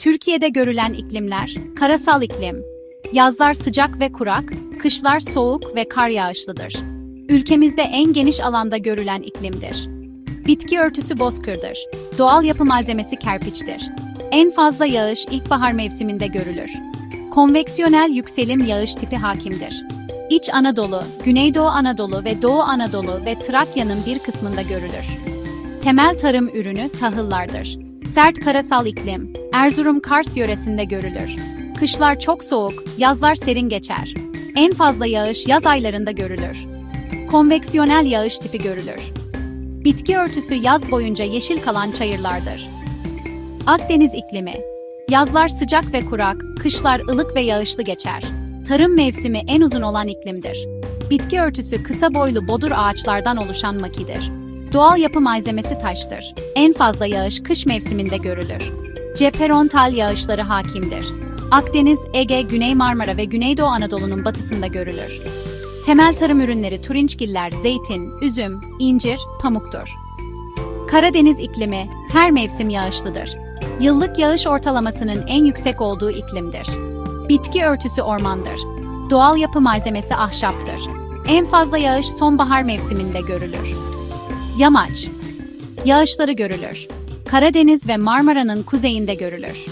Türkiye'de görülen iklimler, karasal iklim. Yazlar sıcak ve kurak, kışlar soğuk ve kar yağışlıdır. Ülkemizde en geniş alanda görülen iklimdir. Bitki örtüsü bozkırdır. Doğal yapı malzemesi kerpiçtir. En fazla yağış ilkbahar mevsiminde görülür. Konveksiyonel yükselim yağış tipi hakimdir. İç Anadolu, Güneydoğu Anadolu ve Doğu Anadolu ve Trakya'nın bir kısmında görülür. Temel tarım ürünü tahıllardır. Sert karasal iklim, Erzurum-Kars yöresinde görülür. Kışlar çok soğuk, yazlar serin geçer. En fazla yağış yaz aylarında görülür. Konveksiyonel yağış tipi görülür. Bitki örtüsü yaz boyunca yeşil kalan çayırlardır. Akdeniz iklimi. Yazlar sıcak ve kurak, kışlar ılık ve yağışlı geçer. Tarım mevsimi en uzun olan iklimdir. Bitki örtüsü kısa boylu bodur ağaçlardan oluşan makidir. Doğal yapı malzemesi taştır. En fazla yağış kış mevsiminde görülür. Cepherontal yağışları hakimdir. Akdeniz, Ege, Güney Marmara ve Güneydoğu Anadolu'nun batısında görülür. Temel tarım ürünleri turinçgiller, zeytin, üzüm, incir, pamuktur. Karadeniz iklimi her mevsim yağışlıdır. Yıllık yağış ortalamasının en yüksek olduğu iklimdir. Bitki örtüsü ormandır. Doğal yapı malzemesi ahşaptır. En fazla yağış sonbahar mevsiminde görülür. Yamaç. Yağışları görülür. Karadeniz ve Marmara'nın kuzeyinde görülür.